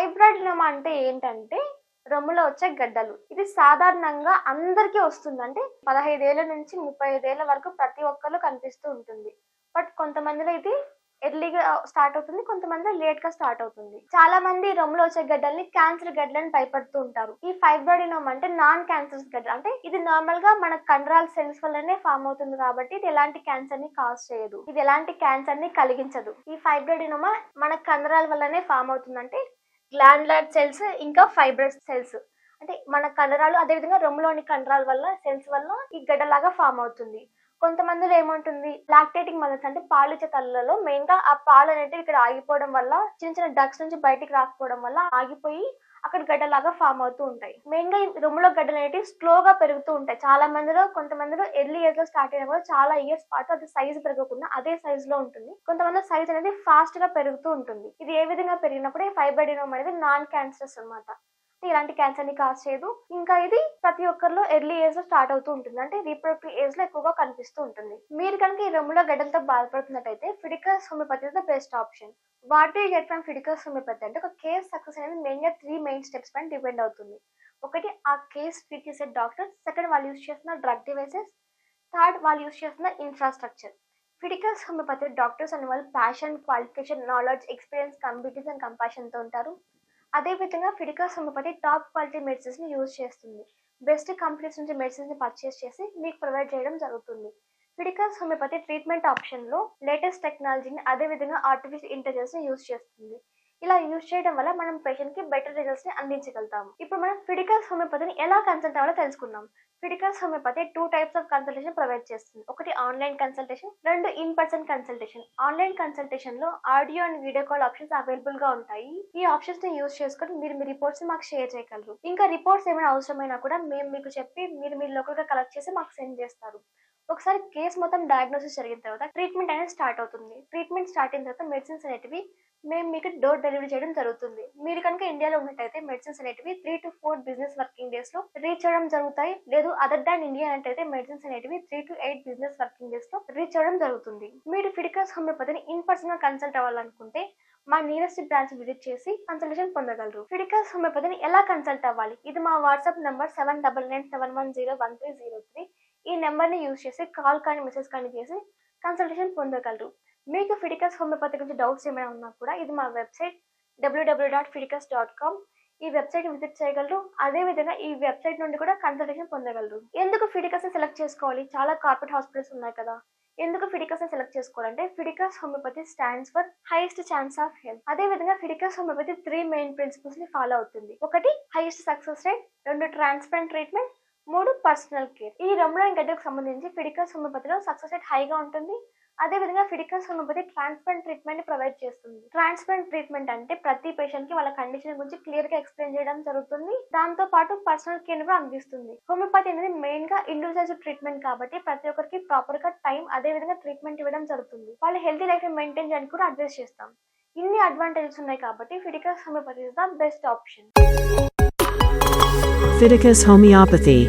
ఫైబ్రాయిడినోమా అంటే ఏంటంటే రొమ్ములో వచ్చే గడ్డలు. ఇది సాధారణంగా అందరికీ వస్తుంది. అంటే పదహైదేళ్ళ నుంచి ముప్పై ఐదేళ్ళ వరకు ప్రతి ఒక్కరు కనిపిస్తూ ఉంటుంది. బట్ కొంతమందిలో ఇది ఎర్లీగా స్టార్ట్ అవుతుంది కొంతమంది లేట్గా స్టార్ట్ అవుతుంది. చాలా మంది రొమ్ములో వచ్చే గడ్డల్ని క్యాన్సర్ గడ్డలని భయపడుతూ ఉంటారు. ఈ ఫైబ్రాయిడినోమ్ అంటే నాన్ క్యాన్సర్ గడ్డ అంటే ఇది నార్మల్గా మన కండరాల సెల్స్ వల్లనే ఫామ్ అవుతుంది కాబట్టి ఇది ఎలాంటి క్యాన్సర్ని కాజ్ చేయదు. ఇది ఎలాంటి క్యాన్సర్ని కలిగించదు. ఈ ఫైబ్రాయిడినోమా మన కండరాల వల్లనే ఫామ్ అవుతుంది. అంటే గ్లాండ్లర్ సెల్స్ ఇంకా ఫైబ్రస్ సెల్స్ అంటే మన కండరాలు అదేవిధంగా రొమ్ములోని కండరాల వల్ల సెల్స్ వల్ల ఈ గడ్డలాగా ఫామ్ అవుతుంది. కొంతమందిలో ఏముంటుంది? లాక్టేటింగ్ మదర్స్ అంటే పాలు ఇచ్చే తల్లలో మెయిన్గా ఆ పాలు అనేది ఇక్కడ ఆగిపోవడం వల్ల చిన్న చిన్న డక్స్ నుంచి బయటికి రాకపోవడం వల్ల ఆగిపోయి అక్కడ గడ్డలాగా ఫామ్ అవుతూ ఉంటాయి. మెయిన్గా ఈ రొమ్ములో గడ్డలు అనేవి స్లోగా పెరుగుతూ ఉంటాయి. చాలా మందిలో కొంతమందిలో ఎర్లీ ఏజ్లో స్టార్ట్ అయినా కూడా చాలా ఇయర్స్ పాటు అది సైజ్ పెరగకుండా అదే సైజ్లో ఉంటుంది. కొంతమంది సైజ్ అనేది ఫాస్ట్గా పెరుగుతూ ఉంటుంది. ఇది ఏ విధంగా పెరిగినప్పుడు ఫైబ్రైడినోమ్ అనేది నాన్ క్యాన్సరస్ అన్నమాట. ఇలాంటి క్యాన్సర్ని కాజ్ చేయదు. ఇంకా ఇది ప్రతి ఒక్కరిలో ఎర్లీ ఏజ్లో స్టార్ట్ అవుతూ ఉంటుంది. అంటే రీప్రొడక్టివ్ ఏజ్లో ఎక్కువగా కనిపిస్తూ ఉంటుంది. మీరు కనుక ఈ రొమ్ములో గడ్డలతో బాధపడుతున్నట్టయితే Fidicus homeopathy the best option what you get from Fidicus homeopathy అంటే ఒక కేస్ సక్సెస్ అనేది మెయిన్గా త్రీ మెయిన్ స్టెప్స్ పైన డిపెండ్ అవుతుంది. ఒకటి ఆ కేస్ ట్రీట్ చేసే డాక్టర్ సెకండ్ వాళ్ళు యూస్ చేస్తున్న డ్రగ్ డివైసెస్ థర్డ్ వాళ్ళు యూస్ చేస్తున్న ఇన్ఫ్రాస్ట్రక్చర్ ఫిడికల్స్ హోమియోపతి డాక్టర్స్ అనే వాళ్ళు passion qualification knowledge experience computers and కంపాషన్తో ఉంటారు. అదేవిధంగా ఫిడికా హోమియోపతి టాప్ క్వాలిటీ మెడిసిన్స్ని యూజ్ చేస్తుంది. బెస్ట్ కంపెనీస్ నుంచి మెడిసిన్స్ని పర్చేస్ చేసి మీకు ప్రొవైడ్ చేయడం జరుగుతుంది. ఫిడికల్స్ హోమియోపతి ట్రీట్మెంట్ ఆప్షన్లో లేటెస్ట్ టెక్నాలజీని అదేవిధంగా ఆర్టిఫిషియల్ ఇంటెలిజెన్స్ని యూజ్ చేస్తుంది. ఇలా యూజ్ చేయడం వల్ల మనం పేషెంట్కి బెటర్ రిజల్ట్స్ని అందించగలుగుతాము ఇప్పుడు మనం ఫిడికల్స్ హోమియోపతిని ఎలా కన్సల్ట్ అవ్వాలో తెలుసుకుందాం. Fiticus homeopathy two types of consultation provide చేస్తుంది. ఒకటి ఆన్లైన్ కన్సల్టేషన్ రెండు in person consultation online కన్సల్టేషన్లో audio and video call options అవైలబుల్గా ఉంటాయి. ఈ ఆప్షన్స్ని యూజ్ చేసుకొని మీరు మీ రిపోర్ట్స్ మాకు షేర్ చేయగలరు. ఇంకా రిపోర్ట్స్ ఏమైనా అవసరమైనా కూడా మేము మీకు చెప్పి మీరు మీరు లోకల్గా కలెక్ట్ చేసి మాకు సెండ్ చేస్తారు. ఒకసారి కేసు మొత్తం డయాగ్నోసిస్ జరిగిన తర్వాత ట్రీట్మెంట్ అనేది స్టార్ట్ అవుతుంది. ట్రీట్మెంట్ స్టార్ట్ అయిన తర్వాత మెడిసిన్స్ అనేటివి మేము మీకు డోర్ డెలివరీ చేయడం జరుగుతుంది. మీరు కనుక ఇండియాలో ఉన్నట్టయితే మెడిసిన్స్ అనేటివి three to four business working డేస్లో రీచ్ అవ్వడం జరుగుతాయి. లేదు అదర్ దాన్ ఇండియా అంటే మెడిసిన్స్ అనేటివి three to eight business working డేస్లో రీచ్ అవ్వడం జరుగుతుంది. మీరు ఫిడికస్ హోమియోపతిని ఇన్ పర్సన్గా కన్సల్ట్ అవ్వాలనుకుంటే మా నియరెస్ట్ బ్రాంచ్ విజిట్ చేసి కన్సల్టేషన్ పొందగలరు. ఫిడికస్ హోమియోపతిని ఎలా కన్సల్ట్ అవ్వాలి? ఇది మా WhatsApp number seven double nine seven one zero one three zero three ఈ నెంబర్ని యూజ్ చేసి కాల్ కానీ మెసేజ్ కానీ చేసి కన్సల్టేషన్ పొందగలరు. మీకు ఫిడికస్ హోమియోపతి గురించి డౌట్స్ ఏమైనా ఉన్నా కూడా ఇది మా website W W dot Fiticus dot com ఈ వెబ్సైట్ విజిట్ చేయగలరు. అదే విధంగా ఈ వెబ్సైట్ నుండి కూడా కన్సల్టేషన్ పొందగలరు. ఎందుకు ఫిడికస్ని సెలెక్ట్ చేసుకోవాలి? చాలా కార్పొరేట్ హాస్పిటల్స్ ఉన్నాయి కదా. ఎందుకు ఫిడికస్ని సెలెక్ట్ చేసుకోవాలంటే Fiticus homeopathy stands for highest chance of health అదే విధంగా ఫిడికస్ హోమియోపతి త్రీ మెయిన్ ప్రిన్సిపల్స్ని ఫాలో అవుతుంది. ఒకటి హైయెస్ట్ సక్సెస్ రేట్ రెండు ట్రాన్స్పరెంట్ ట్రీట్మెంట్ మూడు పర్సనల్ కేర్ ఈ రెండు గడ్డకు సంబంధించి ఫిడికస్ హోమియోపతిలో సక్సెస్ రేట్ హైగా ఉంటుంది. అదే విధంగా Fiticus homeopathy transparent treatment provide చేస్తుంది. ట్రాన్స్ప్లాంట్ ట్రీట్మెంట్ అంటే ప్రతి పేషెంట్కి వాళ్ళ కండిషన్ గురించి క్లియర్గా ఎక్స్ప్లెయిన్ చేయడం జరుగుతుంది. దాంతో పాటు పర్సనల్ కేర్ కూడా అందిస్తుంది. హోమియోపతి అనేది మెయిన్గా ఇండివిజువల్స్ ట్రీట్మెంట్ కాబట్టి ప్రతి ఒక్కరికి ప్రాపర్గా టైం అదే విధంగా ట్రీట్మెంట్ ఇవ్వడం జరుగుతుంది. వాళ్ళ హెల్తీ లైఫ్ మెయింటైన్ చేయడానికి కూడా అడ్వైస్ చేస్తాం. ఇన్ని అడ్వాంటేజెస్ ఉన్నాయి కాబట్టి Fiticus homeopathy is the best option. Fiticus Homeopathy